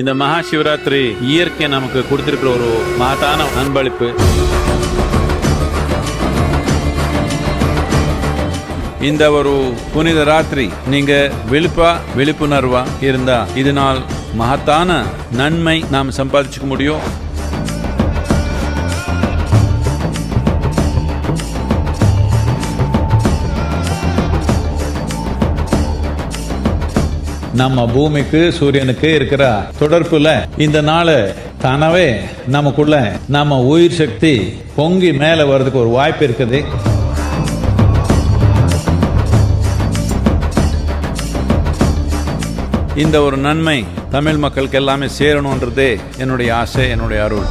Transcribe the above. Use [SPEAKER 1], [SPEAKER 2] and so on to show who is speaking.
[SPEAKER 1] இந்த மகா சிவராத்திரி இயற்கை நமக்கு கொடுத்திருக்கிற ஒரு மகத்தான அன்பளிப்பு. இந்த ஒரு புனித ராத்திரி நீங்க விழிப்பா விழிப்புணர்வா இருந்தா இதனால் மகத்தான நன்மை நாம் சம்பாதிச்சுக்க முடியும். நம்ம பூமிக்கு சூரியனுக்கு இருக்கிற தொடர்புல இந்த நாள் தானவே நமக்குள்ள நம்ம உயிர் சக்தி பொங்கி மேல வர்றதுக்கு ஒரு வாய்ப்பு இருக்குது. இந்த ஒரு நன்மை தமிழ் மக்களுக்கு எல்லாமே சேரணுன்றதே என்னுடைய ஆசை என்னுடைய அருள்.